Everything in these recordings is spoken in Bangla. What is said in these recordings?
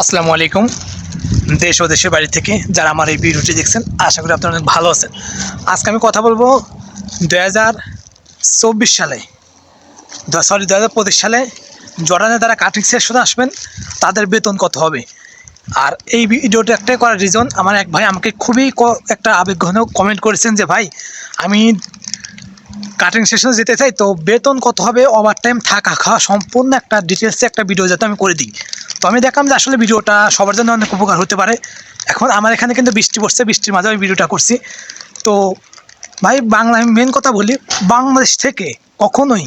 আসসালামু আলাইকুম। দেশ ও দেশের বাড়ি থেকে যারা আমার এই ভিডিওটি দেখছেন, আশা করি আপনারা অনেক ভালো আছেন। আজকে আমি কথা বলব দু চব্বিশ সালে সরি দু হাজার পঁচিশ সালে জর্ডানে যারা কাটিং সেকশনে আসবেন, তাদের বেতন কত হবে? আর এই ভিডিওটা একটাই করার রিজন আমার এক ভাই আমাকে খুবই একটা আবেগঘন কমেন্ট করেছেন যে, ভাই, আমি কাটিং সেশনে যেতে চাই, তো বেতন কত হবে ওভার টাইম থাকা, খাওয়া, সম্পূর্ণ একটা ডিটেলসে একটা ভিডিও যাতে আমি করে দিই। তো আমি দেখলাম যে আসলে ভিডিওটা সবার জন্য অনেক উপকার হতে পারে। এখন আমার এখানে কিন্তু বৃষ্টি পড়ছে, বৃষ্টির মাঝে আমি ভিডিওটা করছি। তো ভাই, বাংলা আমি মেন কথা বলি, বাংলাদেশ থেকে কখনোই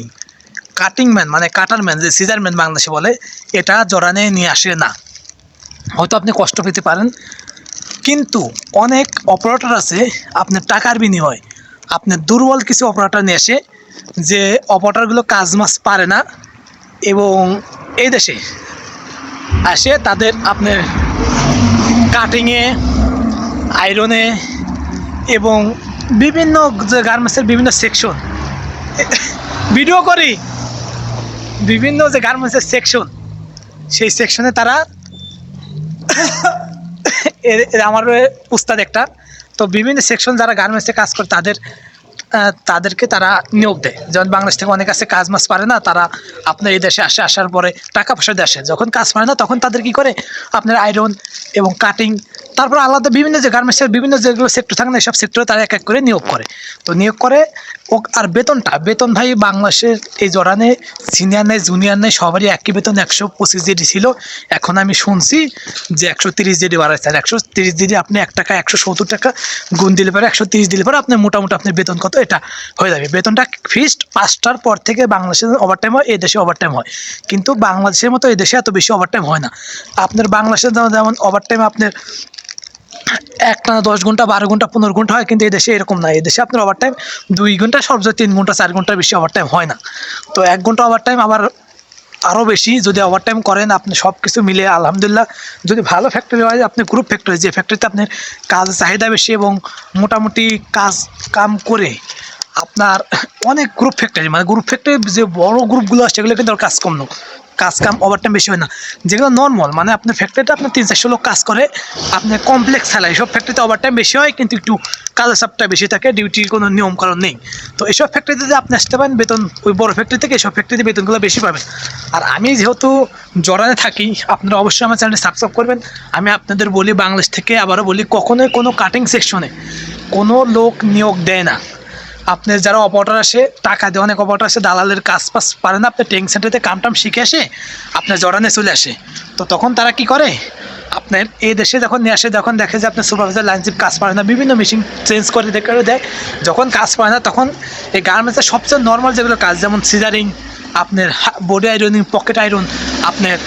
কাটিং ম্যান মানে কাটার ম্যান যে সিজার ম্যান বাংলাদেশে বলে, এটা জড়ানে নিয়ে আসে না। হয়তো আপনি কষ্ট পেতে পারেন, কিন্তু অনেক অপারেটর আছে, আপনার টাকার বিনিময় আপনার দুর্বল কিছু অপারেটর নিয়ে আসে যে অপারেটরগুলো কাজ মাস পারে না এবং এই দেশে আসে তাদের আপনার কাটিংয়ে আয়রনে এবং বিভিন্ন যে গার্মেন্টসের বিভিন্ন সেকশন ভিডিও করি। বিভিন্ন যে গার্মেন্টসের সেকশন সেই সেকশনে তারা আমার উস্তাদ একটা তো বিভিন্ন সেকশন যারা গার্মেন্টসে কাজ করে তাদের তাদেরকে তারা নিয়োগ দেয়। যেমন বাংলাদেশ থেকে অনেক আছে, কাজ মাস পারে না, তারা আপনার এই দেশে আসে, আসার পরে টাকা পয়সা দেশে যখন কাজ পারে না, তখন তাদের কি করে? আপনার আয়রন এবং কাটিং তারপর আলাদা বিভিন্ন যে গার্মেন্টসের বিভিন্ন যেগুলো সেক্টর থাকে না সব সেক্টরে তারা এক এক করে নিয়োগ করে। তো নিয়োগ করে ও, আর বেতনটা, বেতন ভাই বাংলাদেশের এই জড়ানে সিনিয়র নেই জুনিয়র নেই, সবারই একই বেতন, একশো পঁচিশ জিডি ছিল। এখন আমি শুনছি যে একশো তিরিশ জিডি বাড়াচ্ছে আর একশো তিরিশ জিডি আপনি এক টাকা, একশো সত্তর টাকা গুণ দিলে পরে একশো তিরিশ দিলে পরে আপনার মোটামুটি আপনার বেতন কত, এটা হয়ে যাবে। বেতনটা ফিক্সড পাঁচটার পর থেকে বাংলাদেশের ওভারটাইম হয়, এই দেশে ওভারটাইম হয়। কিন্তু বাংলাদেশের মতো এই দেশে এত বেশি ওভারটাইম হয় না। আপনার বাংলাদেশে যেমন ওভারটাইম আপনার একটা না দশ ঘণ্টা, বারো ঘণ্টা, পনেরো ঘণ্টা হয়, কিন্তু এই দেশে এরকম না। এই দেশে আপনার ওভার টাইম দুই ঘণ্টা সর্বোচ্চ তিন ঘণ্টা, চার ঘণ্টার বেশি ওভার টাইম হয় না। তো এক ঘণ্টা ওভার টাইম আবার আরও বেশি, যদি ওভার টাইম করেন, আপনি সব কিছু মিলে আলহামদুলিল্লাহ, যদি ভালো ফ্যাক্টরি হয়, আপনি গ্রুপ ফ্যাক্টরি যে ফ্যাক্টরিতে আপনার কাজ চাহিদা বেশি এবং মোটামুটি কাজ, কাম করে আপনার অনেক গ্রুপ ফ্যাক্টরি মানে গ্রুপ ফ্যাক্টরি যে বড় গ্রুপগুলো আছে সেগুলো কিন্তু কাজ কম না। কাজ কাম ওভারটাইম বেশি হয় না। যেগুলো নর্মাল মানে আপনার ফ্যাক্টরিতে আপনার তিন, চারশো লোক কাজ করে আপনার কমপ্লেক্স স্যালারি সব ফ্যাক্টরিতে ওভারটাইম বেশি হয়, কিন্তু একটু কাজের চাপটা বেশি থাকে ডিউটির কোনো নিয়মকানুন নেই। তো এইসব ফ্যাক্টরিতে যদি আপনি আসতে পারেন, বেতন, ওই বড় ফ্যাক্টরি থেকে এইসব ফ্যাক্টরিতে বেতনগুলো বেশি পাবেন। আর আমি যেহেতু জড়ানে থাকি, আপনারা অবশ্যই আমার চ্যানেলটি সাবস্ক্রাইব করবেন। আমি আপনাদের বলি বাংলাদেশ থেকে, আবারও বলি, কখনোই কোনো কাটিং সেকশনে কোনো লোক নিয়োগ দেয় না। আপনার যারা অপারেটর আসে, টাকা দিয়ে অনেক অপারেটর আসে, দালালের কাজ পাস পারে না আপনি ট্রেনিং সেন্টারে কাম টাম শিখে আসে, আপনার জড়ানে চলে আসে। তো তখন তারা কি করে? আপনার এই দেশে যখন নিয়ে আসে, যখন দেখে যে আপনার সুপারভাইজার লাইনশিপ কাজ পারে না, বিভিন্ন মেশিন চেঞ্জ করে দেখে দেয়, যখন কাজ পায় না, তখন এই গার্মেন্টসের সবচেয়ে নর্মাল যেগুলো কাজ, যেমন সিজারিং আপনার বডি আয়রনিং পকেট আয়রন আপনার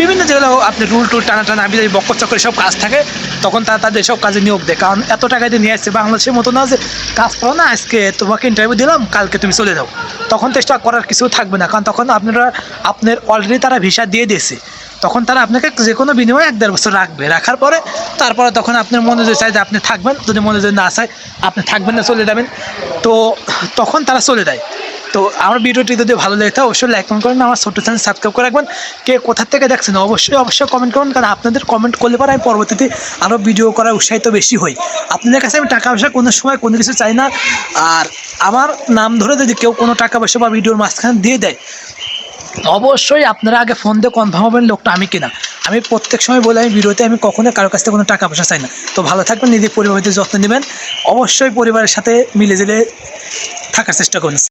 বিভিন্ন যেগুলো আপনি রুল টুল টানা টানা আমি বক্কর চক্কর সব কাজ থাকে, তখন তারা তাদের সব কাজে নিয়োগ দেয়। কারণ এত টাকা দিয়ে নিয়ে আসছে বাংলাদেশের মতো না যে কাজ করো না, আজকে তোমাকে ইন্টারভিউ দিলাম, কালকে তুমি চলে যাও। তখন চেষ্টা করার কিছু থাকবে না, কারণ তখন আপনারা, আপনার অলরেডি তারা ভিসা দিয়ে দিয়েছে। তখন তারা আপনাকে যে কোনো বিনিময়ে এক দেড় বছর রাখবে। রাখার পরে তারপরে তখন আপনার মনে যদি চায় যে আপনি থাকবেন, যদি মনে যদি না চায়, আপনি থাকবেন না, চলে যাবেন। তো তখন তারা চলে যায়। তো আমার ভিডিওটি যদি ভালো লেগে থাকে, অবশ্যই লাইক কমেন্ট করেন আমার ছোট্ট চ্যানেল সাবস্ক্রাইব করে রাখবেন। কে কোথা থেকে দেখছেন, অবশ্যই অবশ্যই কমেন্ট করুন কারণ আপনাদের কমেন্ট করলে পরে আমি পরবর্তীতে আরও ভিডিও করার উৎসাহিত বেশি হই। আপনাদের কাছে আমি টাকা পয়সা কোনো সময় কোনো কিছু চাই না। আর আমার নাম ধরে যদি কেউ কোনো টাকা পয়সা বা ভিডিওর মাঝখানে দিয়ে দেয়, অবশ্যই আপনারা আগে ফোন দিয়ে কনফার্ম হবেন লোকটা আমি কিনা। আমি প্রত্যেক সময় বলে, আমি ভিডিওতে আমি কখনো কারোর কাছ থেকে কোনো টাকা পয়সা চাই না। তো ভালো থাকবেন, নিজের পরিবারের যত্ন নেবেন। অবশ্যই পরিবারের সাথে মিলে জেলে থাকার চেষ্টা করুন।